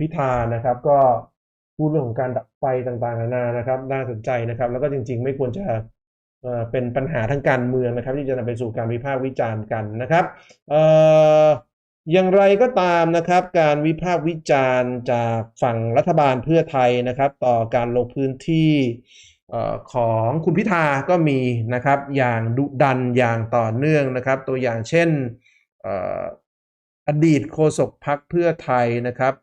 พิธานะครับ ก็พูดเรื่องของการดับไฟต่างๆนานานะครับ น่าสนใจนะครับ แล้วก็จริง ๆ ไม่ควรจะเป็นปัญหาทางการเมืองนะครับ ที่จะนำไปสู่การวิพากษ์วิจารณ์กันนะครับอย่างไรก็ตามนะครับ การวิพากษ์วิจารณ์จากฝั่งรัฐบาลเพื่อไทยนะครับ ต่อการลงพื้นที่ของคุณพิธาก็มีนะครับ อย่างดุดันอย่างต่อเนื่องนะครับ ตัวอย่างเช่น อดีตโฆษกพักเพื่อไทยนะครับ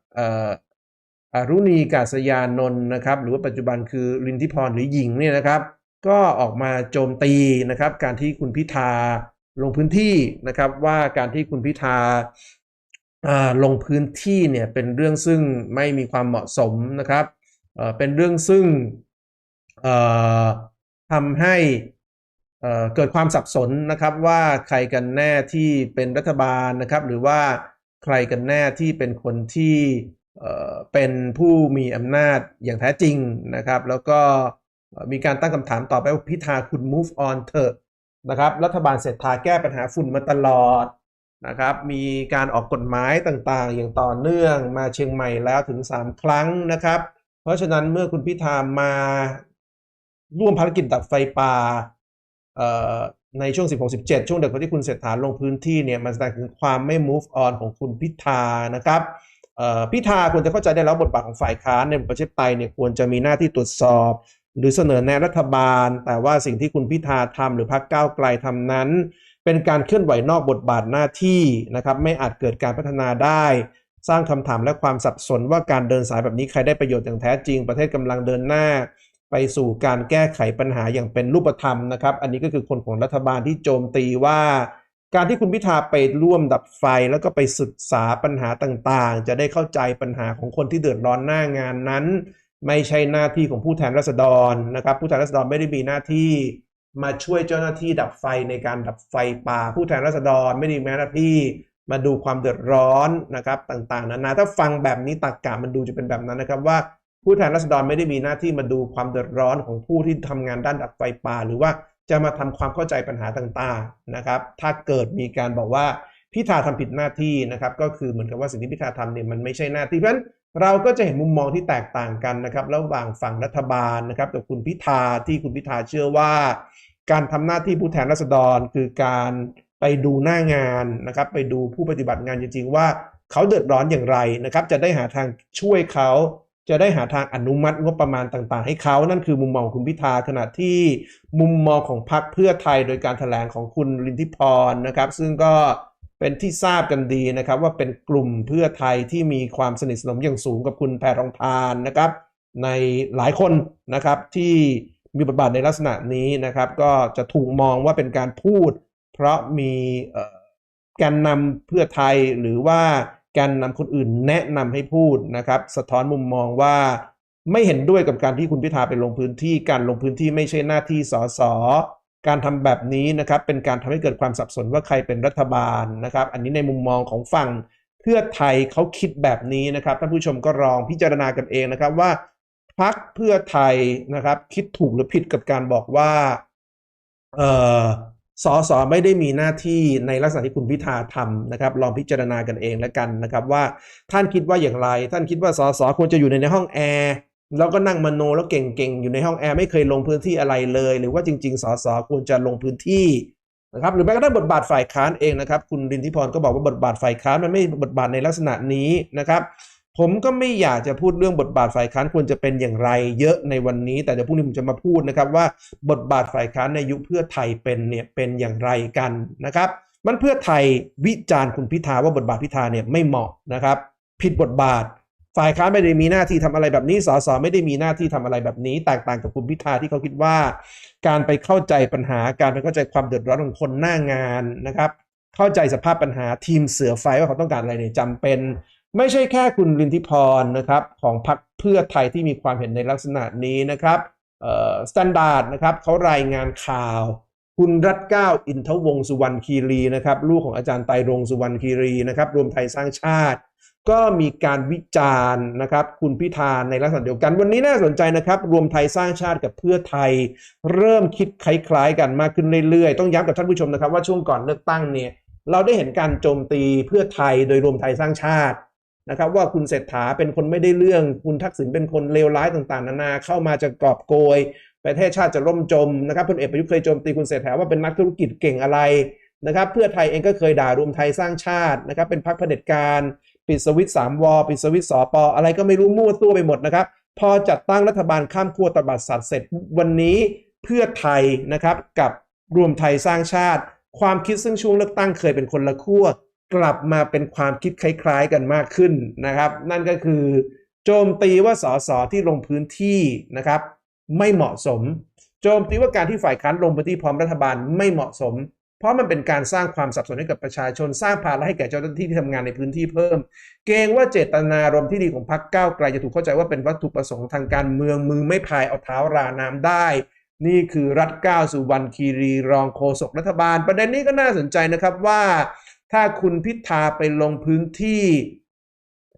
อรุณีกาศยานนท์นะครับ หรือว่าปัจจุบันคือลินทิพรหรือหญิงเนี่ยนะครับ ก็ออกมาโจมตีนะครับ การที่คุณพิธาลงพื้นที่นะครับ ว่าการที่คุณพิธาลงพื้นที่เนี่ยเป็นเรื่องซึ่งไม่มีความเหมาะสมนะครับเป็นเรื่องซึ่งทำให้ เเกิดความสับสนนะครับว่าใครกันแน่ที่เป็นรัฐบาลนะครับ หรือว่าใครกันแน่ที่เป็นคนที่เเป็นผู้มีอำนาจอย่างแท้จริงนะครับ แล้วก็มีการตั้งคำถามต่อไปว่าพิธาคุณ move on เถอะนะครับ รัฐบาลเศรษฐาแก้ปัญหาฝุ่นมาตลอดนะครับ มีการออกกฎหมายต่างๆ อย่างต่อเนื่องมาเชียงใหม่แล้วถึง 3 ครั้งนะครับ เพราะฉะนั้นเมื่อคุณพิธามาร่วมภารกิจดับไฟป่า ในช่วง 16-17 ช่วงเดียวกับที่คุณเศรษฐาลงพื้นที่เนี่ยมันแสดงถึงความไม่ move on ของคุณพิธานะครับพิธาควรจะเข้าใจได้แล้วบทบาทของฝ่ายค้านในประเทศไทยเนี่ยควรจะมีหน้าที่ตรวจสอบ หรือเสนอแนะรัฐบาล แต่ว่าสิ่งที่คุณพิธาทำหรือพรรคก้าวไกลทำนั้น เป็นการเคลื่อนไหวนอกบทบาทหน้าที่นะครับไม่อาจเกิดการพัฒนาได้ สร้างคำถามและความสับสนว่าการเดินสายแบบนี้ใครได้ประโยชน์อย่างแท้จริง ประเทศกำลังเดินหน้า ไปสู่การแก้ไขปัญหาอย่างเป็นรูปธรรมนะครับ อันนี้ก็คือคนของรัฐบาลที่โจมตีว่า การที่คุณพิธาไปร่วมดับไฟ แล้วก็ไปศึกษาปัญหาต่างๆ จะได้เข้าใจปัญหาของคนที่เดือดร้อนหน้างานนั้น ไม่ใช่หน้าที่ของผู้แทนราษฎรนะครับ ผู้แทนราษฎรไม่ได้มีหน้าที่มาช่วยเจ้าหน้าที่ดับไฟในการดับไฟป่า ผู้แทนราษฎรไม่ได้มีหน้าที่มาดูความเดือดร้อนนะครับต่างๆนานาถ้าฟังแบบนี้ตักกะมันดูจะเป็นแบบนั้นนะครับว่า ผู้แทนราษฎรไม่ได้มีหน้าที่มาดูความเดือดร้อนของผู้ที่ทำงานด้านดับไฟป่า หรือว่าจะมาทำความเข้าใจปัญหาต่างๆนะครับ ถ้าเกิดมีการบอกว่าพิธาทำผิดหน้าที่นะครับ ก็คือเหมือนกับว่าสิ่งที่พิธาทำเนี่ยมันไม่ใช่หน้าที่เพราะฉะนั้นเราก็จะเห็นมุมมองที่แตกต่างกันนะครับระหว่างฝั่งรัฐบาลนะครับกับคุณพิธาที่คุณพิธาเชื่อว่า การทำหน้าที่ผู้แทนราษฎร คือการไปดูหน้างานนะครับไปดูผู้ปฏิบัติงานจริงๆ ว่าเขาเดือดร้อนอย่างไรนะครับ จะได้หาทางช่วยเขา จะได้หาทางอนุมัติงบประมาณต่างๆ ให้เขา นั่นคือมุมมองของคุณพิธาขณะที่มุมมองของพรรคเพื่อไทยโดยการแถลงของคุณลินทิพรนะครับ ซึ่งก็เป็นที่ทราบกันดีนะครับ ว่าเป็นกลุ่มเพื่อไทยที่มีความสนิทสนมอย่างสูงกับคุณแพรทองทานนะครับ ในหลายคนนะครับที่มีบทบาทในลักษณะนี้นะครับ ก็จะถูกมองว่าเป็นการพูด เพราะมีแกนนำเพื่อไทยหรือว่า แกนนำคนอื่นแนะนำให้พูดนะครับ สะท้อนมุมมองว่าไม่เห็นด้วยกับการที่คุณพิธาไปลงพื้นที่ การลงพื้นที่ไม่ใช่หน้าที่สสการทำแบบนี้นะครับเป็นการทำให้เกิดความสับสนว่าใครเป็นรัฐบาลนะครับ อันนี้ในมุมมองของฝั่งเพื่อไทยเขาคิดแบบนี้นะครับท่านผู้ชมก็ลองพิจารณากันเองนะครับว่าพักเพื่อไทยนะครับ คิดถูกหรือผิดกับการบอกว่าเอ่อ สสไม่ได้มีหน้าที่ในลักษณะที่คุณพิธาทำนะครับ ลองพิจารณากันเองแล้วกันนะครับ ว่าท่านคิดว่าอย่างไร ท่านคิดว่าสสควรจะอยู่ในห้องแอร์แล้วก็นั่งมโนแล้วเก่งๆ อยู่ในห้องแอร์ไม่เคยลงพื้นที่อะไรเลย หรือว่าจริง ๆสสควรจะลงพื้นที่นะครับหรือแม้กระทั่งบทบาทฝ่ายค้านเองนะครับ คุณรินทิพรก็บอกว่าบทบาทฝ่ายค้านมันไม่บทบาทในลักษณะนี้นะครับ ผมก็ไม่อยากจะพูดเรื่องบทบาทฝ่ายค้านควรจะเป็นอย่างไร เยอะในวันนี้ แต่เดี๋ยวพรุ่งนี้ผมจะมาพูดนะครับว่าบทบาทฝ่ายค้านในยุคเพื่อไทยเป็นเนี่ยเป็นอย่างไรกันนะครับ มันเพื่อไทยวิจารณ์คุณพิธาว่าบทบาทพิธาเนี่ยไม่เหมาะนะครับ ผิดบทบาทฝ่ายค้านไม่ได้มีหน้าที่ทำอะไรแบบนี้ สสไม่ได้มีหน้าที่ทำอะไรแบบนี้ แตกต่างกับคุณพิธาที่เขาคิดว่า การไปเข้าใจปัญหา การไปเข้าใจความเดือดร้อนของคนหน้างานนะครับ เข้าใจสภาพปัญหาทีมเสือไฟว่าเขาต้องการอะไรเนี่ยจำเป็น ไม่ใช่แค่คุณลินทิพรนะครับของพรรคเพื่อไทยที่มีความเห็นในลักษณะนี้นะครับสแตนดาร์ดนะครับเขารายงานข่าว คุณรัตเก้าอินทวงศ์สุวรรณคีรีนะครับลูกของอาจารย์ไตรรงสุวรรณคีรีนะครับรวมไทยสร้างชาติ ก็มีการวิจารณ์นะครับคุณพิธาในลักษณะเดียวกัน วันนี้น่าสนใจนะครับ รวมไทยสร้างชาติกับเพื่อไทย เริ่มคิดคล้ายๆ กันมากขึ้นเรื่อยๆ ต้องย้ำกับท่านผู้ชมนะครับว่าช่วงก่อนเลือกตั้งเนี่ยเราได้เห็นการโจมตีเพื่อไทยโดยรวมไทยสร้างชาติ นะครับว่าคุณเศรษฐาเป็นคนไม่ได้เรื่อง คุณทักษิณเป็นคนเลวร้ายต่างๆ นานาเข้ามาจะกอบโกย ประเทศชาติจะล่มจมนะครับพลเอกประยุทธ์เคยโจมตีคุณเศรษฐาว่าเป็นนักธุรกิจเก่งอะไรนะครับเพื่อไทยเองก็เคยด่ารวมไทยสร้างชาตินะครับเป็นพรรคเผด็จการปิดสวิตสามวอปิดสวิตสอปออะไรก็ไม่รู้มั่วตัวไปหมดนะครับ พอจัดตั้งรัฐบาลข้ามขั้วตบัดสัตว์เสร็จวันนี้เพื่อไทยนะครับกับรวมไทยสร้างชาติ ความคิดซึ่งช่วงเลือกตั้งเคยเป็นคนละขั้ว กลับมาเป็นความคิดคล้าย ๆ กันมากขึ้นนะครับ นั่นก็คือ โจมตีว่าสสที่ลงพื้นที่นะครับ ไม่เหมาะสม โจมตีว่าการที่ฝ่ายค้านลงพื้นที่พร้อมรัฐบาลไม่เหมาะสม เพราะมันเป็นการสร้างความสับสนให้กับประชาชนสร้างภาระให้แก่เจ้าหน้าที่ที่ทำงานในพื้นที่เพิ่ม เกรงว่าเจตนารมณ์ที่ดีของพรรคก้าวไกลจะถูกเข้าใจว่าเป็นวัตถุประสงค์ทางการเมืองมือไม่พายเอาเท้าราน้ำได้นี่คือรัฐก้าวสู่วันคีรีรองโฆษกรัฐบาล ประเด็นนี้ก็น่าสนใจนะครับว่า ถ้าคุณพิธาไปลงพื้นที่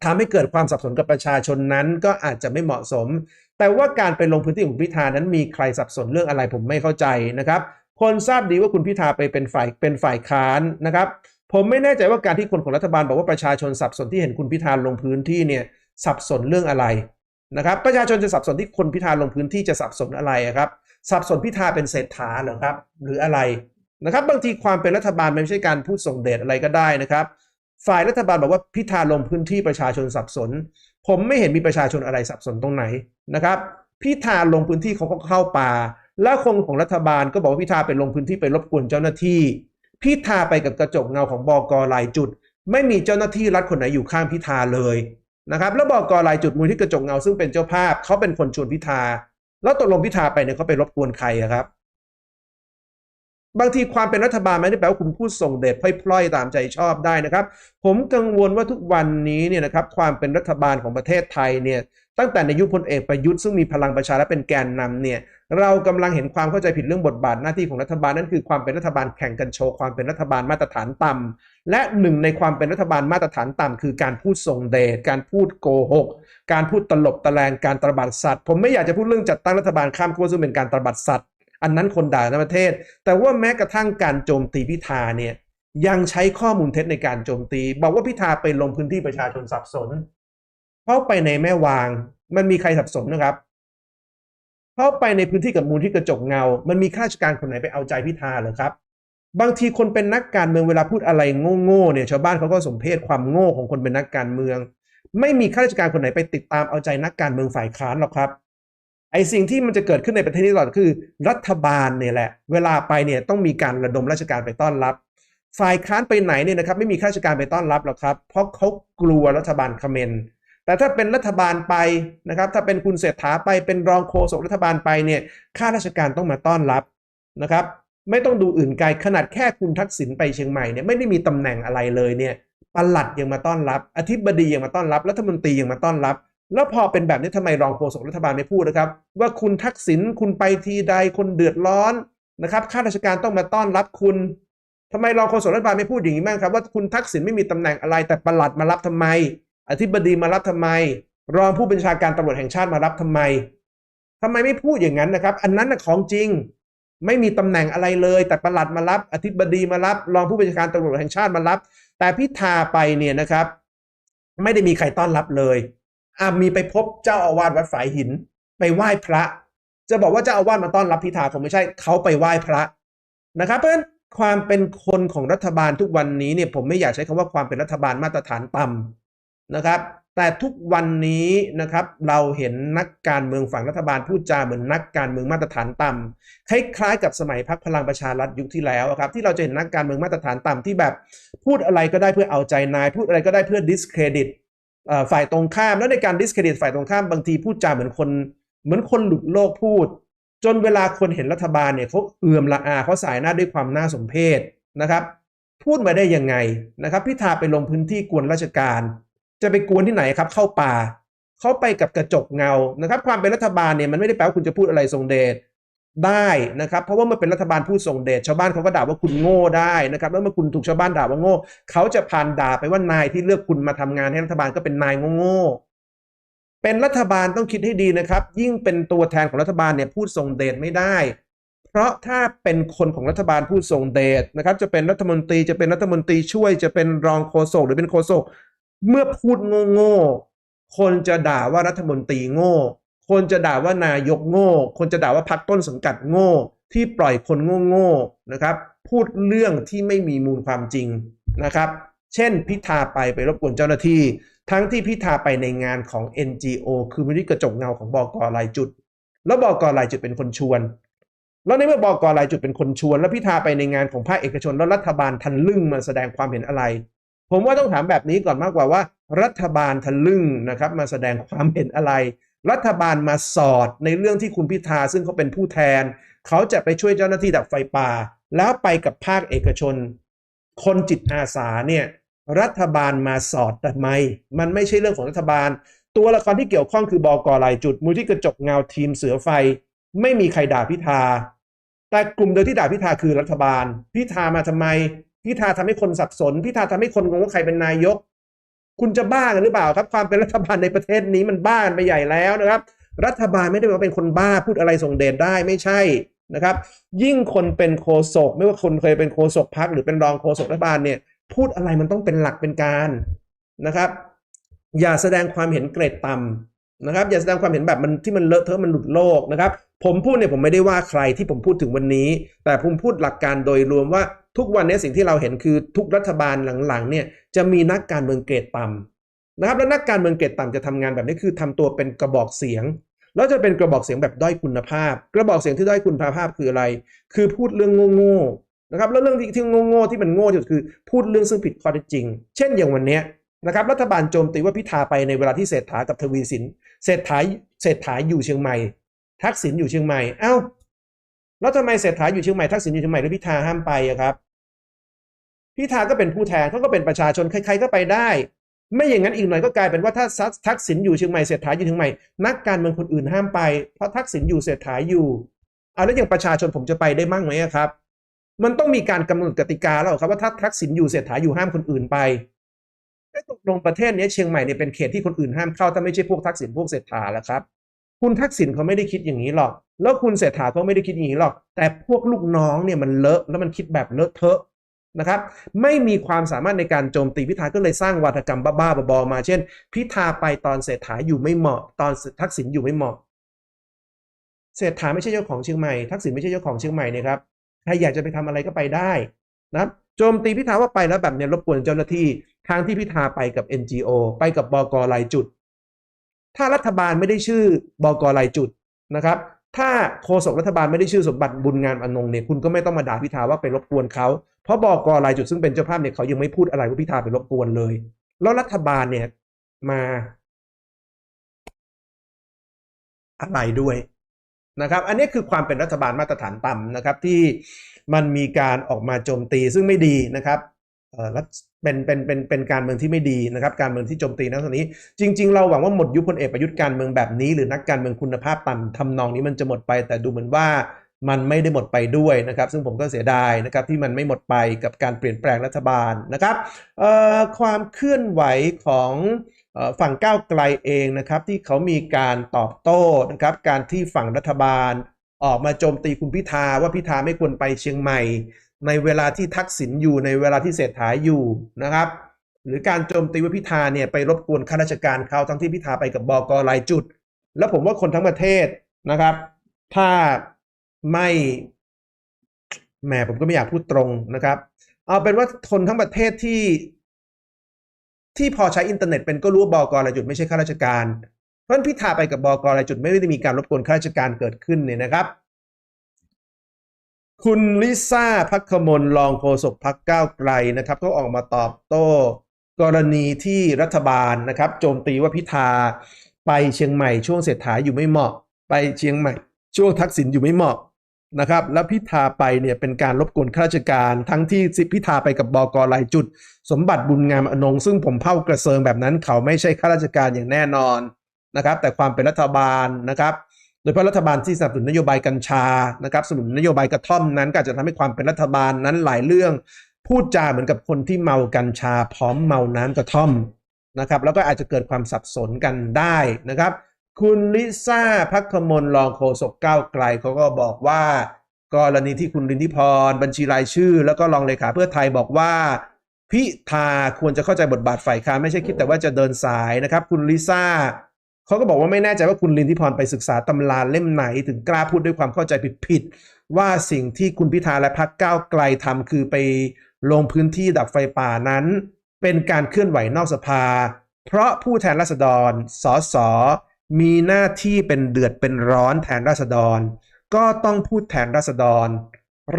ทำให้เกิดความสับสนกับประชาชนนั้น ก็อาจจะไม่เหมาะสม แต่ว่าการไปลงพื้นที่ของพิธานั้นมีใครสับสนเรื่องอะไรผมไม่เข้าใจนะครับ คนทราบดีว่าคุณพิธาไปเป็นฝ่ายเป็นฝ่ายค้านนะครับ ผมไม่แน่ใจว่าการที่คนของรัฐบาลบอกว่าประชาชนสับสนที่เห็นคุณพิธาลงพื้นที่เนี่ยสับสนเรื่องอะไรนะครับประชาชนจะสับสนที่คนพิธาลงพื้นที่จะสับสนอะไรครับ สับสนพิธาเป็นเศรษฐาเหรอครับ หรืออะไร นะครับบางทีความเป็นรัฐบาลมันไม่ใช่การพูดส่งเดชอะไรก็ได้นะครับ ฝ่ายรัฐบาลบอกว่าพิธาลงพื้นที่ประชาชนสับสน ผมไม่เห็นมีประชาชนอะไรสับสนตรงไหนนะครับพิธาลงพื้นที่เขาก็เข้าป่า แล้วคนของรัฐบาลก็บอกว่าพิธาไปลงพื้นที่ไปรบกวนเจ้าหน้าที่ พิธาไปกับกระจกเงาของบกหลายจุด ไม่มีเจ้าหน้าที่รัฐคนไหนอยู่ข้างพิธาเลยนะครับแล้วบกหลายจุดมูลที่กระจกเงาซึ่งเป็นเจ้าภาพเขาเป็นคนชวนพิธา แล้วตกลงพิธาไปเนี่ยเขาไปรบกวนใครครับ บางทีความเป็นรัฐบาลไม่ได้แปลว่าคุณพูดส่งเดชพล่อยๆ ตามใจชอบได้นะครับ ผมกังวลว่าทุกวันนี้เนี่ยนะครับความเป็นรัฐบาลของประเทศไทยเนี่ยตั้งแต่ในยุคพลเอกประยุทธ์ซึ่งมีพลังประชารัฐเป็นแกนนำเนี่ยเรากำลังเห็นความเข้าใจผิดเรื่องบทบาทหน้าที่ของรัฐบาลนั่นคือความเป็นรัฐบาลแข่งกันโชว์ความเป็นรัฐบาลมาตรฐานต่ำและหนึ่งในความเป็นรัฐบาลมาตรฐานต่ำคือการพูดส่งเดชการพูดโกหก การพูดตลบตะแลงการตระบัดสัตว์ ผมไม่อยากจะพูดเรื่องจัดตั้งรัฐบาลข้ามขั้วซึ่งเป็นการตระบัดสัตว์ อันนั้นคนด่าในประเทศ แต่ว่าแม้กระทั่งการโจมตีพิธาเนี่ยยังใช้ข้อมูลเท็จในการโจมตี บอกว่าพิธาไปลงพื้นที่ประชาชนสับสน เข้าไปในแม่วาง มันมีใครสับสนนะครับ เข้าไปในพื้นที่กับมูลที่กระจกเงา มันมีข้าราชการคนไหนไปเอาใจพิธาเหรอครับ บางทีคนเป็นนักการเมืองเวลาพูดอะไรโง่ๆเนี่ยชาวบ้านเขาก็สมเพศความโง่ของคนเป็นนักการเมือง ไม่มีข้าราชการคนไหนไปติดตามเอาใจนักการเมืองฝ่ายค้านหรอกครับ ไอ้สิ่งที่มันจะเกิดขึ้นในประเทศนี้ตลอดคือ รัฐบาลเนี่ยแหละ เวลาไปเนี่ยต้องมีการระดมราชการไปต้อนรับ ฝ่ายค้านไปไหนเนี่ยนะครับไม่มีข้าราชการไปต้อนรับหรอกครับ เพราะเขากลัวรัฐบาลเขมรแต่ถ้าเป็นรัฐบาลไปนะครับ ถ้าเป็นคุณเศรษฐาไปเป็นรองโฆษกรัฐบาลไปเนี่ยข้าราชการต้องมาต้อนรับนะครับ ไม่ต้องดูอื่นไกลขนาดแค่คุณทักษิณไปเชียงใหม่เนี่ยไม่ได้มีตำแหน่งอะไรเลยเนี่ยปลัดยังมาต้อนรับ อธิบดียังมาต้อนรับ รัฐมนตรียังมาต้อนรับ แล้วพอเป็นแบบนี้ทำไมรองโฆษกรัฐบาลไม่พูดนะครับ ว่าคุณทักษิณคุณไปทีใดคนเดือดร้อนนะครับข้าราชการต้องมาต้อนรับคุณทำไมรองโฆษกรัฐบาลไม่พูดอย่างนี้บ้างครับ ว่าคุณทักษิณไม่มีตำแหน่งอะไร แต่ประหลัดมารับทำไม อธิบดีมารับทำไม รองผู้บัญชาการตำรวจแห่งชาติมารับทำไมทำไมไม่พูดอย่างนั้นนะครับ อันนั้นนะของจริงไม่มีตำแหน่งอะไรเลย แต่ประหลัดมารับ อธิบดีมารับ รองผู้บัญชาการตำรวจแห่งชาติมารับ แต่พิธาไปเนี่ยนะครับ ไม่ได้มีใครต้อนรับเลย อ่ามีไปพบเจ้าอาวาสวัดฝายหิน ไปไหว้พระ จะบอกว่าเจ้าอาวาสมาต้อนรับพิธาคงไม่ใช่เขาไปไหว้พระนะครับเพราะฉะนั้นความเป็นคนของรัฐบาลทุกวันนี้เนี่ยผมไม่อยากใช้คำว่าความเป็นรัฐบาลมาตรฐานต่ำนะครับ แต่ทุกวันนี้นะครับเราเห็นนักการเมืองฝั่งรัฐบาลพูดจาเหมือนนักการเมืองมาตรฐานต่ำคล้ายๆกับสมัยพรรคพลังประชารัฐยุคที่แล้วครับที่เราจะเห็นนักการเมืองมาตรฐานต่ำที่แบบ พูดอะไรก็ได้เพื่อเอาใจนาย พูดอะไรก็ได้เพื่อ discredit ฝ่ายตรงข้ามแล้วในการ discredit ฝ่ายตรงข้ามบางทีพูดจาเหมือนคนเหมือนคนหลุดโลกพูด จนเวลาคนเห็นรัฐบาลเนี่ยเขาเอื่อมละอาเขาสายหน้าด้วยความน่าสมเพชนะครับ พูดมาได้ยังไงนะครับพิธาไปลงพื้นที่กวนราชการ จะไปกวนที่ไหนครับ เข้าป่า เขาไปกับกระจกเงานะครับ ความเป็นรัฐบาลเนี่ยมันไม่ได้แปลว่าคุณจะพูดอะไรทรงเดช ได้นะครับ เพราะว่าเมื่อเป็นรัฐบาลพูดทรงเดชชาวบ้านเขาก็ด่าว่าคุณโง่ได้นะครับแล้วเมื่อคุณถูกชาวบ้านด่าว่าโง่เขาจะพานด่าไปว่านายที่เลือกคุณมาทำงานให้รัฐบาลก็เป็นนายโง่ๆเป็นรัฐบาลต้องคิดให้ดีนะครับ ยิ่งเป็นตัวแทนของรัฐบาลเนี่ยพูดทรงเดชไม่ได้ เพราะถ้าเป็นคนของรัฐบาลพูดทรงเดชนะครับ จะเป็นรัฐมนตรีจะเป็นรัฐมนตรีช่วยจะเป็นรองโฆษกหรือเป็นโฆษกเมื่อพูดโง่ๆคนจะด่าว่ารัฐมนตรีโง่ คนจะด่าว่านายกโง่ คนจะด่าว่าพรรคต้นสังกัดโง่ ที่ปล่อยคนโง่ๆนะครับ พูดเรื่องที่ไม่มีมูลความจริงนะครับ เช่นพิธาไปไปรบกวนเจ้าหน้าที่ ทั้งที่พิธาไปในงานของ NGO คือมูลนิธิกระจกเงาของบกรายจุด แล้วบกรายจุดเป็นคนชวน แล้วในเมื่อบกรายจุดเป็นคนชวน แล้วพิธาไปในงานของภาคเอกชนแล้วรัฐบาลทันลึ่งมาแสดงความเห็นอะไร ผมว่าต้องถามแบบนี้ก่อนมากกว่าว่า รัฐบาลทะลึ่งนะครับมาแสดงความเห็นอะไร รัฐบาลมาสอดในเรื่องที่คุณพิธาซึ่งเขาเป็นผู้แทน เขาจะไปช่วยเจ้าหน้าที่ดับไฟป่า แล้วไปกับภาคเอกชน คนจิตอาสาเนี่ยรัฐบาลมาสอดทำไม มันไม่ใช่เรื่องของรัฐบาล ตัวละครที่เกี่ยวข้องคือบอกรายจุดมูลที่กระจกเงาทีมเสือไฟ ไม่มีใครด่าพิธา แต่กลุ่มเดียวที่ด่าพิธาคือรัฐบาล พิธามาทำไม พิธาทำให้คนสับสน พิธาทำให้คนงงว่าใครเป็นนายก คุณจะบ้ากันหรือเปล่าครับ ความเป็นรัฐบาลในประเทศนี้มันบ้านไปใหญ่แล้วนะครับ รัฐบาลไม่ได้ว่าเป็นคนบ้าพูดอะไรส่งเดชได้ไม่ใช่นะครับ ยิ่งคนเป็นโคศก ไม่ว่าคนเคยเป็นโคศกพักหรือเป็นรองโคศกรัฐบาลเนี่ย พูดอะไรมันต้องเป็นหลักเป็นการนะครับ อย่าแสดงความเห็นเกรดต่ำนะครับ อย่าแสดงความเห็นแบบมันที่มันเลอะเทอะมันหลุดโลกนะครับ ผมพูดเนี่ยผมไม่ได้ว่าใครที่ผมพูดถึงวันนี้ แต่ผมพูดหลักการโดยรวมว่า ทุกวันนี้สิ่งที่เราเห็นคือทุกรัฐบาลหลังๆเนี่ยจะมีนักการเมืองเกรดต่ำนะครับแล้วนักการเมืองเกรดต่ำจะทำงานแบบนี้คือทำตัวเป็นกระบอกเสียง แล้วจะเป็นกระบอกเสียงแบบด้อยคุณภาพ กระบอกเสียงที่ด้อยคุณภาพคืออะไร คือพูดเรื่องโง่ๆนะครับแล้วเรื่องที่โง่ๆที่มันโง่ที่สุดคือ พูดเรื่องซึ่งผิดข้อเท็จจริง เช่นอย่างวันนี้นะครับรัฐบาลโจมตีว่าพิธาไปในเวลาที่เศรษฐากับทวีสินเศรษฐาเศรษฐาอยู่เชียงใหม่ ทักษิณอยู่เชียงใหม่ เอ้าแล้วทำไมเศรษฐาอยู่เชียงใหม่ทักษิณอยู่เชียงใหม่แล้วพิธาห้ามไปอะครับ พิธาก็เป็นผู้แทนเขาก็เป็นประชาชนใครๆก็ไปได้ ไม่อย่างนั้นอีกหน่อยก็กลายเป็นว่าถ้าทักษิณอยู่เชียงใหม่เศรษฐาอยู่เชียงใหม่นักการเมืองคนอื่นห้ามไปเพราะทักษิณอยู่เศรษฐาอยู่เอาแล้วอย่างประชาชนผมจะไปได้มั่งไหมครับ มันต้องมีการกำหนดกติกาแล้วครับว่าถ้าทักษิณอยู่เศรษฐาอยู่ห้ามคนอื่นไปตกลงประเทศนี้เชียงใหม่เนี่ยเป็นเขตที่คนอื่นห้ามเข้าถ้าไม่ใช่พวกทักษิณพวกเศรษฐาแล้วครับ คุณทักษิณเขาไม่ได้คิดอย่างนี้หรอก แล้วคุณเศรษฐาเขาไม่ได้คิดอย่างนี้หรอก แต่พวกลูกน้องเนี่ยมันเลอะแล้วมันคิดแบบเลอะเทอะ นะครับไม่มีความสามารถในการโจมตีพิธาก็เลยสร้างวาทกรรมบ้าๆบอๆมา เช่น พิธาไปตอนเศรษฐาอยู่ไม่เหมาะ ตอนทักษิณอยู่ไม่เหมาะเศรษฐาไม่ใช่เจ้าของเชียงใหม่ทักษิณไม่ใช่เจ้าของเชียงใหม่เนี่ยครับใครอยากจะไปทำอะไรก็ไปได้นะครับโจมตีพิธาว่าไปแล้วแบบเนี้ยรบกวนเจ้าหน้าที่ทางที่พิธาไปกับ NGO ไปกับบกรายจุด ถ้ารัฐบาลไม่ได้ชื่อบกรายจุดนะครับถ้าโฆษกรัฐบาลไม่ได้ชื่อสมบัติบุญงามอนงเนี่ยคุณก็ไม่ต้องมาด่าพิธาว่าไปรบกวนเขา เพราะบกรายจุดซึ่งเป็นเจ้าภาพเนี่ยเขายังไม่พูดอะไรว่าพิธาไปรบกวนเลย แล้วรัฐบาลเนี่ยมาอะไรด้วยนะครับ อันนี้คือความเป็นรัฐบาลมาตรฐานต่ำนะครับ ที่มันมีการออกมาโจมตีซึ่งไม่ดีนะครับเออเป็นเป็นเป็นเป็นการเมืองที่ไม่ดีนะครับ การเมืองที่โจมตีนะตอนนี้ จริง ๆ เราหวังว่าหมดยุคพลเอกประยุทธ์การเมืองแบบนี้ หรือนักการเมืองคุณภาพต่ำทำนองนี้มันจะหมดไป แต่ดูเหมือนว่า มันไม่ได้หมดไปด้วยนะครับ ซึ่งผมก็เสียดายนะครับที่มันไม่หมดไปกับการเปลี่ยนแปลงรัฐบาลนะครับความเคลื่อนไหวของฝั่งก้าวไกลเองนะครับที่เขามีการตอบโต้นะครับการที่ฝั่งรัฐบาล ออกมาโจมตีคุณพิธาว่าพิธาไม่ควรไปเชียงใหม่ ในเวลาที่ทักษิณอยู่ในเวลาที่เศรษฐาอยู่นะครับหรือการโจมตีว่าพิธาเนี่ยไปรบกวนข้าราชการเขาทั้งที่พิธาไปกับบกรายจุด แล้วผมว่าคนทั้งประเทศนะครับ ถ้า ไม่แหมผมก็ไม่อยากพูดตรงนะครับ เอาเป็นว่าคนทั้งประเทศที่ ที่พอใช้อินเทอร์เน็ตเป็นก็รู้ว่าบกรายจุดไม่ใช่ข้าราชการ เพราะนั้นพิธาไปกับบกรายจุดไม่ได้มีการรบกวนข้าราชการเกิดขึ้นเนี่ยนะครับ คุณลิซ่าพักขมลรองโฆษกพักก้าวไกลนะครับก็ออกมาตอบโต้ กรณีที่รัฐบาลนะครับ โจมตีว่าพิธาไปเชียงใหม่ช่วงเศรษฐาอยู่ไม่เหมาะไปเชียงใหม่ ช่วงทักษิณอยู่ไม่เหมาะนะครับ แล้วพิธาไปเนี่ยเป็นการรบกวนข้าราชการ ทั้งที่พิธาไปกับบกรายจุด สมบัติบุญงามอนงซึ่งผมเผ่ากระเซิงแบบนั้น เขาไม่ใช่ข้าราชการอย่างแน่นอนนะครับ แต่ความเป็นรัฐบาลนะครับ โดยเฉพาะรัฐบาลที่สนับสนุนนโยบายกัญชานะครับสนับสนุนนโยบายกระท่อมนั้นก็จะทำให้ความเป็นรัฐบาลนั้นหลายเรื่อง พูดจาเหมือนกับคนที่เมากัญชา พร้อมเมาน้ำกระท่อมนะครับ แล้วก็อาจจะเกิดความสับสนกันได้นะครับ คุณลิซ่าพักขมลรองโฆษกก้าวไกลเขาก็บอกว่ากรณีที่คุณลินทิพร บัญชีรายชื่อ แล้วก็รองเลขาเพื่อไทยบอกว่า พิธาควรจะเข้าใจบทบาทฝ่ายค้านไม่ใช่คิดแต่ว่าจะเดินสายนะครับ คุณลิซ่าเขาก็บอกว่าไม่แน่ใจว่าคุณลินทิพรไปศึกษาตำราเล่มไหน ถึงกล้าพูดด้วยความเข้าใจผิดๆว่าสิ่งที่คุณพิธาและพรรคก้าวไกลทำคือไปลงพื้นที่ดับไฟป่านั้น เป็นการเคลื่อนไหวนอกสภา เพราะผู้แทนราษฎรสส มีหน้าที่เป็นเดือดเป็นร้อนแทนราษฎร ก็ต้องพูดแทนราษฎร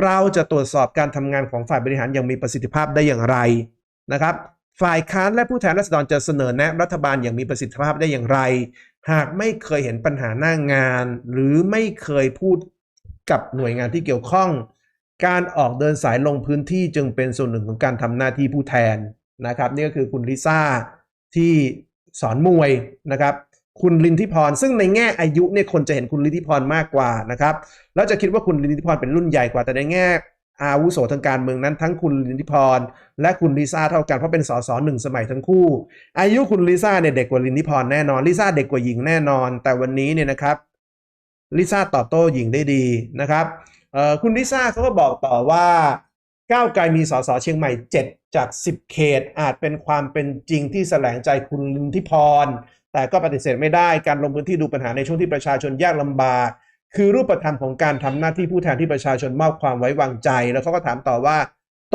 เราจะตรวจสอบการทำงานของฝ่ายบริหารอย่างมีประสิทธิภาพได้อย่างไรนะครับ ฝ่ายค้านและผู้แทนราษฎรจะเสนอแนะรัฐบาลอย่างมีประสิทธิภาพได้อย่างไร หากไม่เคยเห็นปัญหาหน้างาน หรือไม่เคยพูดกับหน่วยงานที่เกี่ยวข้อง การออกเดินสายลงพื้นที่จึงเป็นส่วนหนึ่งของการทำหน้าที่ผู้แทนนะครับ นี่ก็คือคุณลิซ่าที่สอนมวยนะครับ คุณลินทิพร ซึ่งในแง่อายุเนี่ยคนจะเห็นคุณลินทิพรมากกว่านะครับแล้วจะคิดว่าคุณลินทิพรเป็นรุ่นใหญ่กว่าแต่ในแง่อาวุโสทางการเมืองนั้นทั้งคุณลินทิพร และคุณลิซ่าเท่ากันเพราะเป็นสสหนึ่งสมัยทั้งคู่ อายุคุณลิซ่าเนี่ยเด็กกว่าลินทิพรแน่นอนลิซ่าเด็กกว่าหญิงแน่นอน แต่วันนี้เนี่ยนะครับลิซ่าตอบโต้หญิงได้ดีนะครับคุณลิซ่าเขาก็บอกต่อว่าก้าวไกลมีสสเชียงใหม่ 7 จาก 10 เขตอาจเป็นความเป็นจริงที่แสลงใจคุณลินทิพร แต่ก็ปฏิเสธไม่ได้การลงพื้นที่ดูปัญหาในช่วงที่ประชาชนยากลำบาก คือรูปธรรมของการทำหน้าที่ผู้แทนที่ประชาชนมอบความไว้วางใจ แล้วเขาก็ถามต่อว่า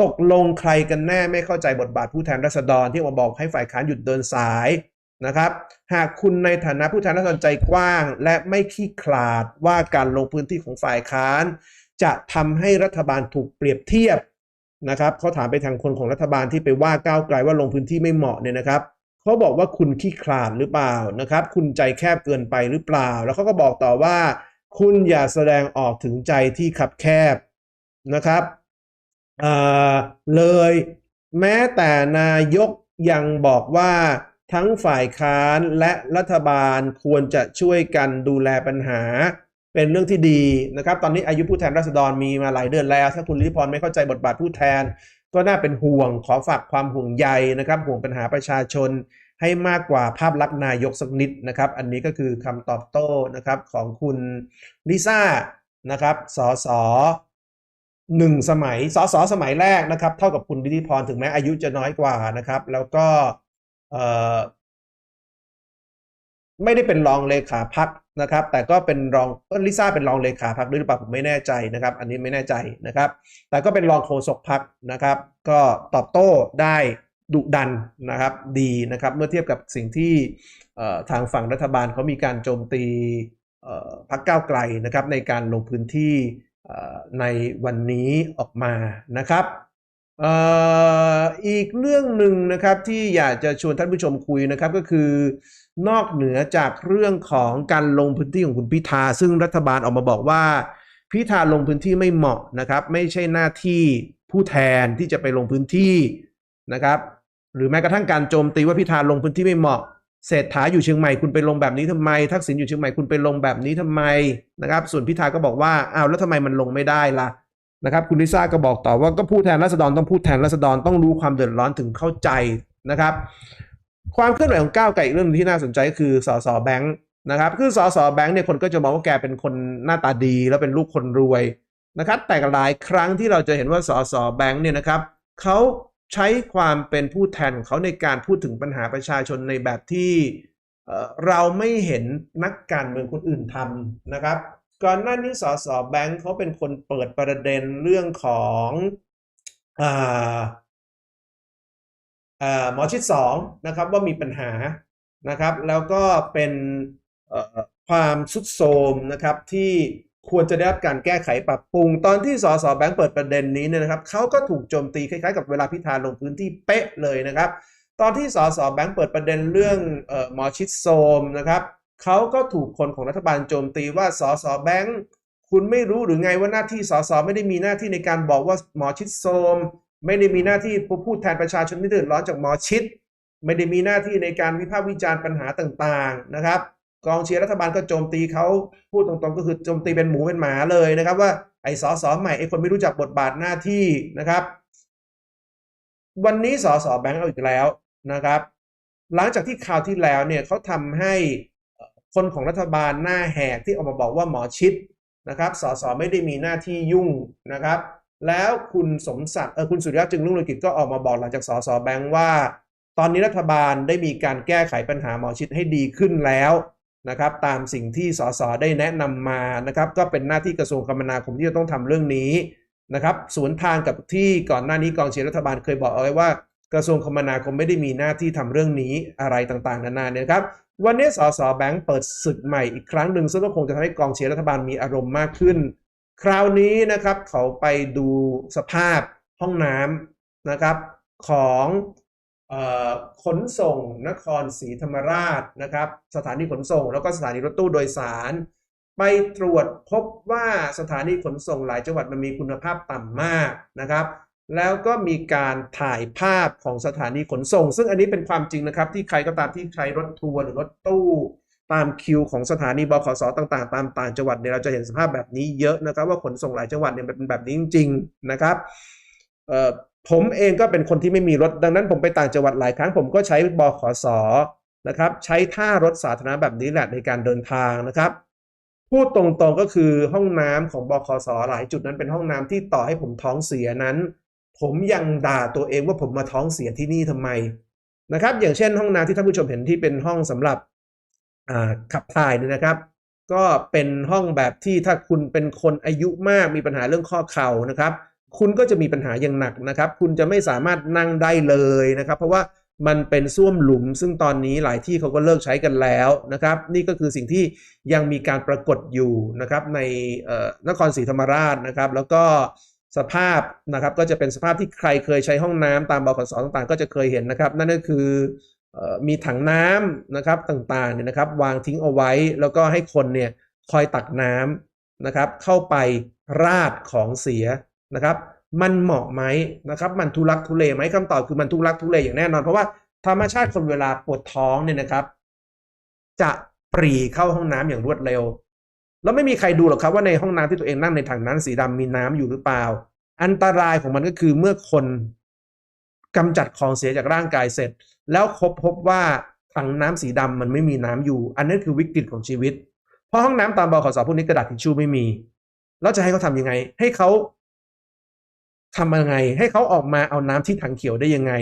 ตกลงใครกันแน่ไม่เข้าใจบทบาทผู้แทนราษฎรที่มาบอกให้ฝ่ายค้านหยุดเดินสายนะครับ หากคุณในฐานะผู้แทนราษฎรใจกว้าง และไม่ขี้ขลาดว่าการลงพื้นที่ของฝ่ายค้าน จะทำให้รัฐบาลถูกเปรียบเทียบนะครับเขาถามไปทางคนของรัฐบาลที่ไปว่าก้าวไกลว่าลงพื้นที่ไม่เหมาะเนี่ยนะครับ เขาบอกว่าคุณขี้ขลาดหรือเปล่านะครับ คุณใจแคบเกินไปหรือเปล่า แล้วเขาก็บอกต่อว่า คุณอย่าแสดงออกถึงใจที่ขับแคบนะครับอ่าเลยแม้แต่นายกยังบอกว่าทั้งฝ่ายค้านและรัฐบาลควรจะช่วยกันดูแลปัญหา เป็นเรื่องที่ดีนะครับ ตอนนี้อายุผู้แทนราษฎรมีมาหลายเดือนแล้ว ถ้าคุณลิพรไม่เข้าใจบทบาทผู้แทน ก็น่าเป็นห่วงขอฝากความห่วงใยนะครับ ห่วงปัญหาประชาชนให้มากกว่าภาพลักษณ์นายกสักนิดนะครับ อันนี้ก็คือคำตอบโต้นะครับของคุณลิซ่านะครับสสหนึ่งสมัยสสสมัยแรกนะครับ เท่ากับคุณวิธิพรถึงแม้อายุจะน้อยกว่านะครับ แล้วก็เไม่ได้เป็นรองเลขาพักนะครับ แต่ก็เป็นรองก็ลิซ่าเป็นรองเลขาพักด้วยหรือเปล่าผมไม่แน่ใจนะครับ อันนี้ไม่แน่ใจนะครับ แต่ก็เป็นรองโฆษกพักนะครับ ก็ตอบโต้ได้ดุดันนะครับดีนะครับ เมื่อเทียบกับสิ่งที่ทางฝั่งรัฐบาลเขามีการโจมตีพักก้าวไกลนะครับในการลงพื้นที่ในวันนี้ออกมานะครับอีกเรื่องหนึ่งนะครับที่อยากจะชวนท่านผู้ชมคุยนะครับก็คือ นอกเหนือจากเรื่องของการลงพื้นที่ของคุณพิธา ซึ่งรัฐบาลออกมาบอกว่า พิธาลงพื้นที่ไม่เหมาะนะครับ ไม่ใช่หน้าที่ผู้แทนที่จะไปลงพื้นที่นะครับ หรือแม้กระทั่งการโจมตีว่าพิธาลงพื้นที่ไม่เหมาะเศรษฐาอยู่เชียงใหม่คุณไปลงแบบนี้ทำไม ทักษิณอยู่เชียงใหม่คุณไปลงแบบนี้ทำไมนะครับ ส่วนพิธาก็บอกว่าอ้าวแล้วทำไมมันลงไม่ได้ล่ะนะครับ คุณลิซ่าก็บอกต่อว่าก็พูดแทนราษฎรต้องพูดแทนราษฎรต้องรู้ความเดือดร้อนถึงเข้าใจนะครับ ความเคลื่อนไหวของก้าวไกลอีกเรื่องหนึ่งที่น่าสนใจก็คือสสแบงค์นะครับคือสสแบงค์เนี่ยคนก็จะมองว่าแกเป็นคนหน้าตาดี แล้วเป็นลูกคนรวยนะครับแต่หลายครั้งที่เราจะเห็นว่าสสแบงค์เนี่ยนะครับเขาใช้ความเป็นผู้แทนของเขาในการพูดถึงปัญหาประชาชนในแบบที่เราไม่เห็นนักการเมืองคนอื่นทำนะครับ ก่อนหน้านี้สสแบงค์เขาเป็นคนเปิดประเด็นเรื่องของอ หมอชิดสองนะครับว่ามีปัญหานะครับแล้วก็เป็นความสุดโทมนะครับที่ควรจะได้รับการแก้ไขปรับปรุง ตอนที่สสแบงค์เปิดประเด็นนี้เนี่ยนะครับเขาก็ถูกโจมตีคล้ายๆกับเวลาพิธาลงพื้นที่เป๊ะเลยนะครับ ตอนที่สสแบงค์เปิดประเด็นเรื่องอหมอชิดโทมนะครับเขาก็ถูกคนของรัฐบาลโจมตีว่าสสแบงค์คุณไม่รู้หรือไงว่าหน้าที่สสไม่ได้มีหน้าที่ในการบอกว่าหมอชิดโทม ไม่ได้มีหน้าที่พูดแทนประชาชนที่เดือดร้อนจากหมอชิด ไม่ได้มีหน้าที่ในการวิพากษ์วิจารณ์ปัญหาต่างๆนะครับ กองเชียร์รัฐบาลก็โจมตีเขาพูดตรงๆ ก็คือโจมตีเป็นหมูเป็นหมาเลยนะครับ ว่าไอ้สอสอใหม่ไอ้คนไม่รู้จักบทบาทหน้าที่นะครับ วันนี้สอสอแบงค์เอาอีกแล้วนะครับ หลังจากที่ข่าวที่แล้วเนี่ยเขาทำให้คนของรัฐบาลหน้าแหกที่ออกมาบอกว่าหมอชิดนะครับสสไม่ได้มีหน้าที่ยุ่งนะครับ แล้วคุณสมศักดิ์เออคุณสุริยะจึงรุ่งเรืองกิจก็ออกมาบอกหลังจากสสแบงค์ว่า ตอนนี้รัฐบาลได้มีการแก้ไขปัญหาหมอชิดให้ดีขึ้นแล้วนะครับตามสิ่งที่สสได้แนะนำมานะครับก็เป็นหน้าที่กระทรวงคมนาคมที่จะต้องทำเรื่องนี้นะครับสวนทางกับที่ก่อนหน้านี้กองเชียร์รัฐบาลเคยบอกเอาไว้ว่า กระทรวงคมนาคมไม่ได้มีหน้าที่ทำเรื่องนี้อะไรต่างๆ นานาเนี่ยครับวันนี้สสแบงค์เปิดศึกใหม่อีกครั้งหนึ่งซึ่งก็คงจะทำให้กองเชียร์รัฐบาลมีอารมณ์มากขึ้น คราวนี้นะครับเขาไปดูสภาพห้องน้ำนะครับของออขนส่งนครศรีธรรมราชนะครับ สถานีขนส่ง แล้วก็สถานีรถตู้โดยสาร ไปตรวจพบว่าสถานีขนส่งหลายจังหวัดมันมีคุณภาพต่ำมากนะครับแล้วก็มีการถ่ายภาพของสถานีขนส่ง ซึ่งอันนี้เป็นความจริงนะครับ ที่ใครก็ตามที่ใช้รถทัวร์หรือรถตู้ ตามคิวของสถานีบขสต่างๆ ตามต่างจังหวัดเนี่ยเราจะเห็นสภาพแบบนี้เยอะนะครับว่าขนส่งหลายจังหวัดเนี่ยเป็นแบบนี้จริงๆนะครับผมเองก็เป็นคนที่ไม่มีรถดังนั้นผมไปต่างจังหวัดหลายครั้งผมก็ใช้บขสนะครับใช้ท่ารถสาธารณะแบบนี้แหละในการเดินทางนะครับ พูดตรงๆก็คือห้องน้ำของบคสหลายจุดนั้นเป็นห้องน้ำที่ต่อให้ผมท้องเสียนั้น ผมยังด่าตัวเองว่าผมมาท้องเสียที่นี่ทำไมนะครับ อย่างเช่น ห้องน้ำที่ท่านผู้ชมเห็นที่เป็นห้องสำหรับ ขับถ่ายเนี่ยนะครับ ก็เป็นห้องแบบที่ถ้าคุณเป็นคนอายุมากมีปัญหาเรื่องข้อเข่านะครับ คุณก็จะมีปัญหาอย่างหนักนะครับ คุณจะไม่สามารถนั่งได้เลยนะครับ เพราะว่ามันเป็นส้วมหลุม ซึ่งตอนนี้หลายที่เขาก็เลิกใช้กันแล้วนะครับ นี่ก็คือสิ่งที่ยังมีการปรากฏอยู่นะครับในนครศรีธรรมราชนะครับ แล้วก็สภาพนะครับก็จะเป็นสภาพที่ใครเคยใช้ห้องน้ำตามบขสต่างๆ ก็จะเคยเห็นนะครับ นั่นก็คือ มีถังน้ำนะครับต่างๆเนี่ยนะครับ วางทิ้งเอาไว้ แล้วก็ให้คนเนี่ยคอยตักน้ำนะครับ เข้าไปราดของเสียนะครับ มันเหมาะไหมนะครับ มันทุลักทุเลไหมคำตอบคือมันทุลักทุเลอย่างแน่นอน เพราะว่าธรรมชาติคนเวลาปวดท้องเนี่ยนะครับ จะปรีเข้าห้องน้ำอย่างรวดเร็ว แล้วไม่มีใครดูหรอกครับว่าในห้องน้ำที่ตัวเองนั่งในถังน้ำสีดำมีน้ำอยู่หรือเปล่า อันตรายของมันก็คือเมื่อคน กำจัดของเสียจากร่างกายเสร็จ แล้วพบพบว่าถังน้ำสีดำมันไม่มีน้ำอยู่ อันนั้นคือวิกฤตของชีวิต เพราะห้องน้ำตามบขสพวกนี้กระดาษทิชชู่ไม่มี แล้วจะให้เขาทำยังไง ให้เขาทำยังไง ให้เขาออกมาเอาน้ำที่ถังเขียวได้ยังไง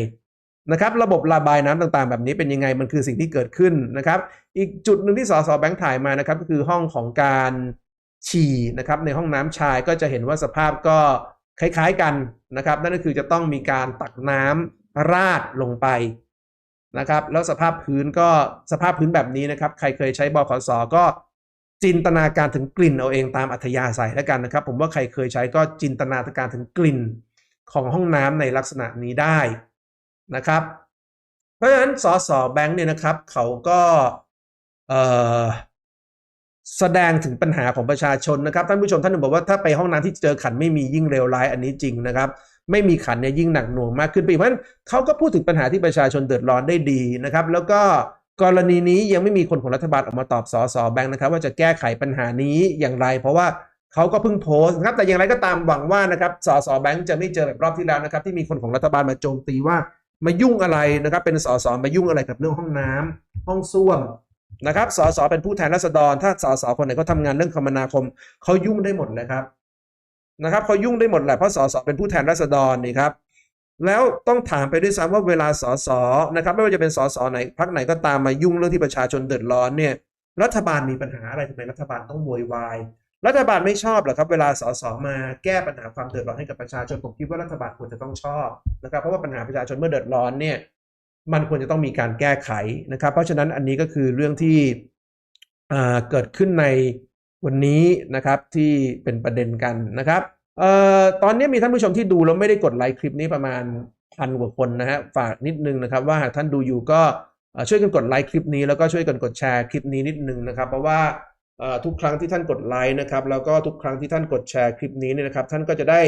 นะครับระบบระบายน้ำต่างๆ แบบนี้เป็นยังไงมันคือสิ่งที่เกิดขึ้นนะครับ อีกจุดหนึ่งที่สสแบงค์ถ่ายมานะครับก็คือห้องของการฉี่นะครับในห้องน้ำชายก็จะเห็นว่าสภาพก็ คล้ายๆกันนะครับ นั่นก็คือจะต้องมีการตักน้ำราดลงไปนะครับ แล้วสภาพพื้นก็สภาพพื้นแบบนี้นะครับ ใครเคยใช้บขสก็จินตนาการถึงกลิ่นเอาเองตามอัธยาศัยแล้วกันนะครับ ผมว่าใครเคยใช้ก็จินตนาการถึงกลิ่นของห้องน้ำในลักษณะนี้ได้นะครับ เพราะฉะนั้นสสแบงค์เนี่ยนะครับ เขาก็เอ่อ แสดงถึงปัญหาของประชาชนนะครับท่านผู้ชมท่านหนึ่งบอกว่าถ้าไปห้องน้ำที่เจอขันไม่มียิ่งเลวร้ายอันนี้จริงนะครับ ไม่มีขันเนี่ยยิ่งหนักหน่วงมากขึ้นไปเพราะฉะนั้นเขาก็พูดถึงปัญหาที่ประชาชนเดือดร้อนได้ดีนะครับ แล้วก็กรณีนี้ยังไม่มีคนของรัฐบาลออกมาตอบสอสอแบงค์นะครับ ว่าจะแก้ไขปัญหานี้อย่างไร เพราะว่าเขาก็เพิ่งโพสต์นะครับแต่อย่างไรก็ตามหวังว่านะครับสอสอแบงค์จะไม่เจอแบบรอบที่แล้วนะครับ ที่มีคนของรัฐบาลมาโจมตีว่ามายุ่งอะไรนะครับเป็นสอสอมายุ่งอะไรกับเรื่องห้องน้ำห้องส้วม นะครับ สสเป็นผู้แทนราษฎร ถ้าสสคนไหนเขาทางานเรื่องคมนาคมเขายุ่งได้หมดเลยครับนะครับเขายุ่งได้หมดแหละเพราะสสเป็นผู้แทนราษฎรนี่ครับแล้วต้องถามไปด้วยซ้ำว่าเวลาสสนะครับไม่ว่าจะเป็นสสไหนพักไหนก็ตามมายุ่งเรื่องที่ประชาชนเดือดร้อนเนี่ยรัฐบาลมีปัญหาอะไรทำไมรัฐบาลต้องโวยวายรัฐบาลไม่ชอบหรอครับ เวลาสสมาแก้ปัญหาความเดือดร้อนให้กับประชาชนผมคิดว่ารัฐบาลควรจะต้องชอบนะครับเพราะว่าปัญหาประชาชนเมื่อเดือดร้อนเนี่ย มันควรจะต้องมีการแก้ไขนะครับ เพราะฉะนั้นอันนี้ก็คือเรื่องที่เกิดขึ้นในวันนี้นะครับที่เป็นประเด็นกันนะครับออตอนนี้มีท่านผู้ชมที่ดูแล้วไม่ได้กดไลค์คลิปนี้ประมาณพันกว่าคนนะฮะฝากนิดนึงนะครับ ว่าหากท่านดูอยู่ก็ช่วยกันกดไลค์คลิปนี้แล้วก็ช่วยกันกดแชร์คลิปนี้นิดนึงนะครับ เพราะว่าทุกครั้งที่ท่านกดไลค์นะครับ แล้วก็ทุกครั้งที่ท่านกดแชร์คลิปนี้เนี่ยนะครับ ท่านก็จะได้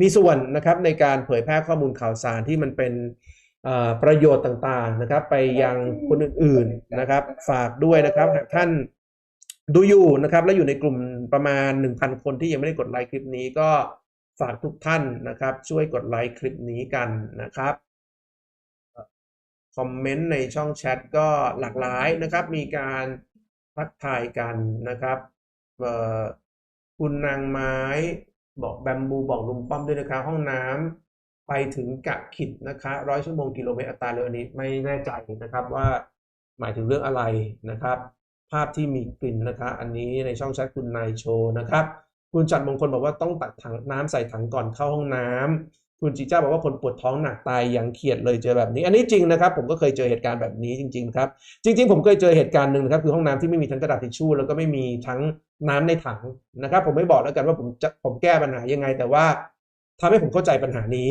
มีส่วนนะครับในการเผยแพร่ข้อมูลข่าวสารที่มันเป็น ประโยชน์ต่างๆนะครับ ไปยังคนอื่นๆนะครับ ฝากด้วยนะครับหากท่านดูอยู่นะครับ แล้วอยู่ในกลุ่มประมาณ 1,000 คนที่ยังไม่ได้กดไลค์คลิปนี้ก็ฝากทุกท่านนะครับ ช่วยกดไลค์คลิปนี้กันนะครับคอมเมนต์ในช่องแชทก็หลากหลายนะครับ มีการทักทายกันนะครับคุณนางไม้บอกแบมบูบอกลุงป้อมด้วยนะคะห้องน้ำ ไปถึงกะขิดนะคะร้อยชั่วโมงกิโลเมตรอัตราเร็วอันนี้ไม่แน่ใจนะครับว่าหมายถึงเรื่องอะไรนะครับ ภาพที่มีกลิ่นนะคะ อันนี้ในช่องแชทคุณนายโชนะครับ คุณจัดมงคลบอกว่าต้องตักถังน้ำใส่ถังก่อนเข้าห้องน้ำคุณจีจ้าบอกว่าคนปวดท้องหนักตายอย่างเขียดเลยเจอแบบนี้ อันนี้จริงนะครับ ผมก็เคยเจอเหตุการณ์แบบนี้จริง ๆ ครับ จริง ๆ ผมเคยเจอเหตุการณ์หนึ่งนะครับคือห้องน้ำที่ไม่มีทั้งกระดาษทิชชู่แล้วก็ไม่มีทั้งน้ำในถังนะครับ ผมไม่บอกแล้วกันว่าผมจะผมแก้ปัญหายังไง แต่ว่าทำให้ผมเข้าใจปัญหานี้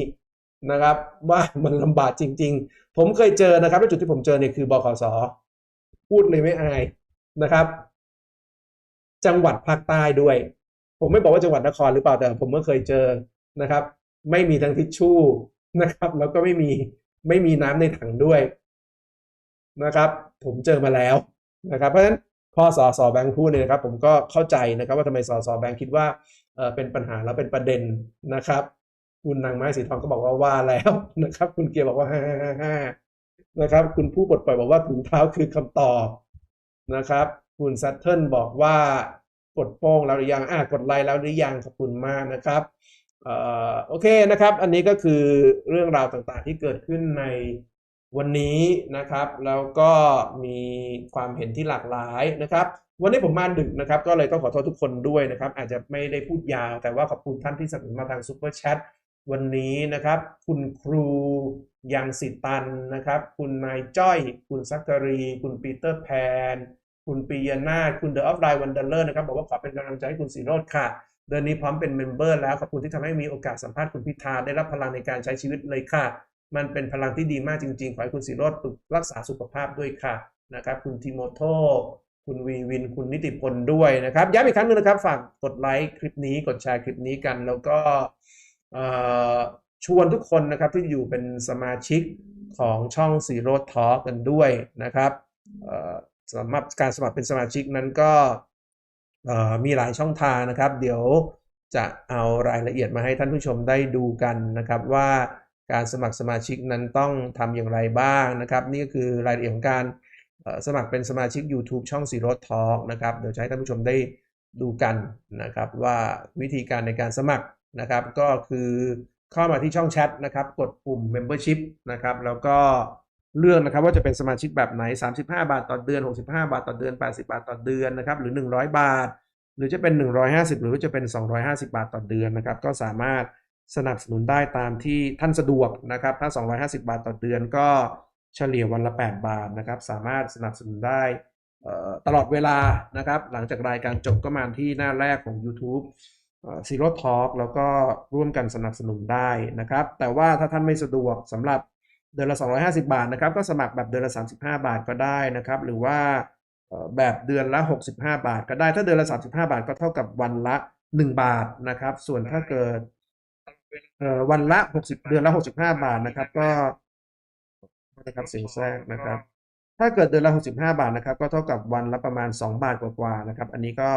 นะครับ ว่ามันลำบากจริง ๆ ผมเคยเจอนะครับและจุดที่ผมเจอเนี่ยคือบขสพูดเลยไม่อายนะครับ จังหวัดภาคใต้ด้วย ผมไม่บอกว่าจังหวัดนครหรือเปล่าแต่ ผมก็เคยเจอนะครับ ไม่มีทั้งทิชชู่นะครับ แล้วก็ไม่มีไม่มีน้ำในถังด้วยนะครับ ผมเจอมาแล้วนะครับ เพราะฉะนั้นพอสอสอแบงค์พูดเนี่ยนะครับ ผมก็เข้าใจนะครับ ว่าทำไมสอสอแบงค์คิดว่าเออเป็นปัญหาแล้วเป็นประเด็นนะครับ คุณนางไม้สีทองก็บอกว่าว่าแล้วนะครับ คุณเกียร์บอกว่าฮ่าฮ่าฮ่านะครับ คุณผู้ปลดปล่อยบอกว่าถุงเท้าคือคำตอบนะครับ คุณซัตเทิลบอกว่ากดโป้งแล้วหรือยังอ่ากดไลค์แล้วหรือยังขอบคุณมากนะครับเอ่อโอเคนะครับ อันนี้ก็คือเรื่องราวต่างๆที่เกิดขึ้นในวันนี้นะครับ แล้วก็มีความเห็นที่หลากหลายนะครับ วันนี้ผมมาดึกนะครับ ก็เลยต้องขอโทษทุกคนด้วยนะครับ อาจจะไม่ได้พูดยาว แต่ว่าขอบคุณท่านที่สนับสนุนมาทางซูเปอร์แชท วันนี้นะครับ คุณครูยังสิตันนะครับ คุณนายจ้อย คุณซักกรี คุณปีเตอร์แพน คุณปียนาคุณเดอะออฟไลน์วันเดอร์เลอร์นะครับ บอกว่าขอเป็นกำลังใจให้คุณสีโรดค่ะ เดือนนี้พร้อมเป็นเมมเบอร์แล้ว ขอบคุณที่ทำให้มีโอกาสสัมภาษณ์คุณพิธาได้รับพลังในการใช้ชีวิตเลยค่ะ มันเป็นพลังที่ดีมากจริงๆ ขอให้คุณสีโรดรักษาสุขภาพด้วยค่ะนะครับ คุณทิโมโตคุณวีวิน คุณนิติพลด้วยนะครับ ย้ำอีกครั้งหนึงนะครับ ฝากกดไลค์คลิปนี้ กดแชร์คลิปนี้กัน แล้วก็ ชวนทุกคนนะครับที่อยู่เป็นสมาชิกของช่องสีโรดทอล์กกันด้วยนะครับสำหรับการสมัครเป็นสมาชิกนั้นก็มีหลายช่องทางนะครับ เดี๋ยวจะเอารายละเอียดมาให้ท่านผู้ชมได้ดูกันนะครับว่าการสมัครสมาชิกนั้นต้องทำอย่างไรบ้างนะครับ นี่ก็คือรายละเอียดของการสมัครเป็นสมาชิก YouTube ช่องสีรดทอล์กนะครับ เดี๋ยวจะให้ท่านผู้ชมได้ดูกันนะครับว่าวิธีการในการสมัคร นะครับ ก็คือเข้ามาที่ช่องแชทนะครับ กดปุ่ม Membership นะครับ แล้วก็เลือกนะครับว่าจะเป็นสมาชิกแบบไหน 35 บาทต่อเดือน 65 บาทต่อเดือน 80 บาทต่อเดือนนะครับ หรือ 100 บาท หรือจะเป็น 150 หรือว่าจะเป็น 250 บาทต่อเดือนนะครับ ก็สามารถสนับสนุนได้ตามที่ท่านสะดวกนะครับ ถ้า 250 บาทต่อเดือนก็เฉลี่ยวันละ 8 บาทนะครับ สามารถสนับสนุนได้ตลอดเวลานะครับ หลังจากรายการจบก็มาที่หน้าแรกของ YouTube ซีโร่ทอล์กแล้วก็ร่วมกันสนับสนุนได้นะครับ แต่ว่าถ้าท่านไม่สะดวกสำหรับเดือนละ 250 บาทนะครับ ก็สมัครแบบเดือนละ 35 บาทก็ได้นะครับ หรือว่าแบบเดือนละ 65 บาท ก็ได้ถ้าเดือนละ 35 บาทก็เท่ากับวันละ 1 บาทนะครับ ส่วนถ้าเกิดวันละ 60 เดือนละ 65 บาทนะครับ ก็นะครับเสียงแทรกนะครับ ถ้าเกิดเดือนละ 65 บาทนะครับ ก็เท่ากับวันละประมาณ 2 บาทกว่าๆนะครับ อันนี้ก็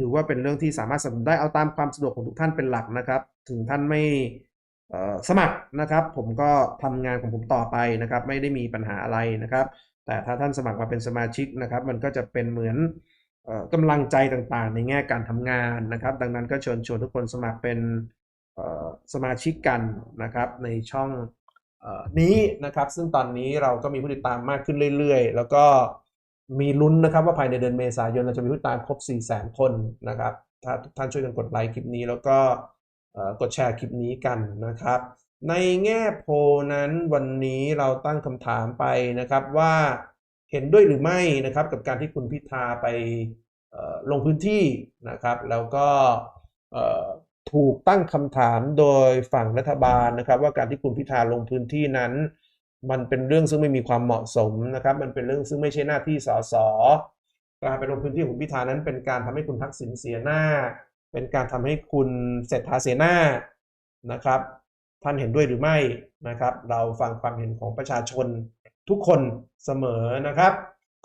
ถือว่าเป็นเรื่องที่สามารถสนับสนุนได้เอาตามความสะดวกของทุกท่านเป็นหลักนะครับ ถึงท่านไม่สมัครนะครับ ผมก็ทำงานของผมต่อไปนะครับ ไม่ได้มีปัญหาอะไรนะครับ แต่ถ้าท่านสมัครมาเป็นสมาชิกนะครับ มันก็จะเป็นเหมือนกำลังใจต่างๆ ในแง่การทำงานนะครับ ดังนั้นก็เชิญชวนทุกคนสมัครเป็นสมาชิกกันนะครับ ในช่องนี้นะครับ ซึ่งตอนนี้เราก็มีผู้ติดตามมากขึ้นเรื่อยๆ แล้วก็ มีลุ้นนะครับว่าภายในเดือนเมษายนเราจะมีผู้ตามครบ 4 0 0 0 0 0คนนะครับ ถ้าทุกท่านช่วยกันกดไลค์คลิปนี้แล้วก็กดแชร์คลิปนี้กันนะครับ ในแง่โพนั้นวันนี้เราตั้งคำถามไปนะครับว่าเห็นด้วยหรือไม่นะครับกับการที่คุณพิธาไปลงพื้นที่นะครับ แล้วก็ถูกตั้งคำถามโดยฝั่งรัฐบาลนะครับ ว่าการที่คุณพิธาลงพื้นที่นั้น มันเป็นเรื่องซึ่งไม่มีความเหมาะสมนะครับ มันเป็นเรื่องซึ่งไม่ใช่หน้าที่สสการไปลงพื้นที่ของพิธานั้นเป็นการทำให้คุณทักษิณเสียหน้า เป็นการทำให้คุณเศรษฐาเสียหน้านะครับ ท่านเห็นด้วยหรือไม่นะครับ เราฟังความเห็นของประชาชนทุกคนเสมอนะครับ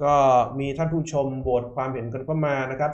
ก็มีท่านผู้ชมโหวตความเห็นกันเข้ามานะครับ